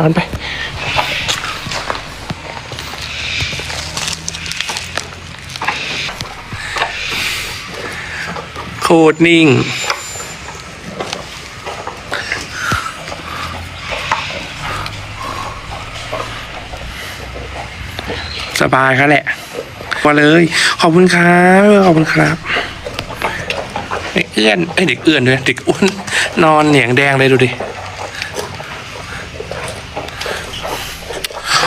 นอนไป โคตรนิ่ง สบายครับแหละมาเลย ขอบคุณครับขอบคุณครับเด็กเอื้อนเอ้ยเด็กเอื้อนด้วยเด็กอ้วนนอนเหนียงแดงเลยดูดิ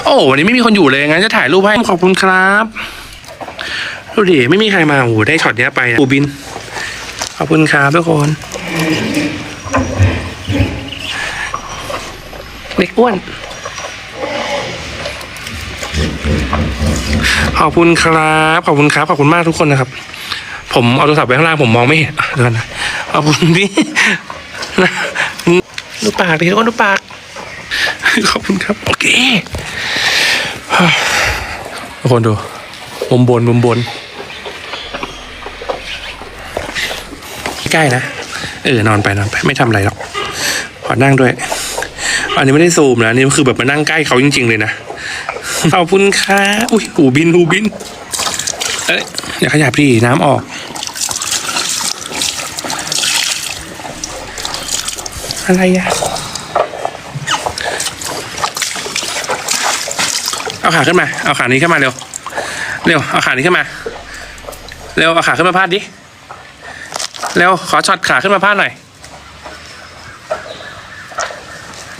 โอ้วันนี้ไม่มีคนอยู่เลยงั้นจะถ่ายรูปให้ขอบคุณครับดูดิไม่มีใครมาโอ้โหได้ช็อตเนี้ยไปอะปูบิน ขอบคุณครับทุกคนเด็กอ้วน ขอบคุณครับ ขอบคุณครับขอบคุณมากทุกคนนะครับ ผมเอาโทรศัพท์ไว้ข้างล่างผมมองไม่เห็นเดี๋ยวนนะขอบคุณพี่นะดูปากดิทุกคนดูปาก ขอบคุณครับ โอเคทุกคนดูมุมบนมุมบน ใกล้นะ เออ นอนไปนอนไป ไม่ทำอะไรหรอก ขอนั่งด้วย อันนี้ไม่ได้ซูมนะนนี่คือแบบมานั่งใกล้เขาจริง ๆ เลยนะ ขอบคุณค่ะ อุ้ย หูบิน หูบิน เอ้ยอย่าขยับดิน้ำออกอะไรอะ เอาขาขึ้นมา เอาขานี้ขึ้นมาเร็ว เร็ว เอาขานี้ขึ้นมา เร็ว เอาขาขึ้นมาพาดดิ เร็ว ขอช็อตขาขึ้นมาพาดหน่อย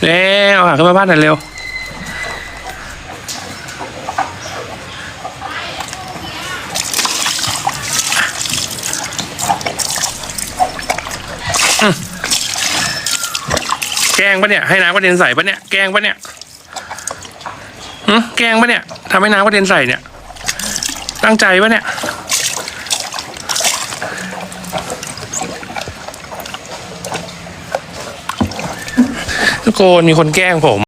เร็ว เอาขาขึ้นมาพาดหน่อยเร็ว แกล้งปะเนี่ย ให้น้ำกระเด็นใส่ปะเนี่ย แกล้งปะเนี่ย หึแกงปะเนี่ยทำให้น้ำกระเด็นใส่เนี่ย ตั้งใจปะเนี่ย ทุกคนมีคนแกล้งผม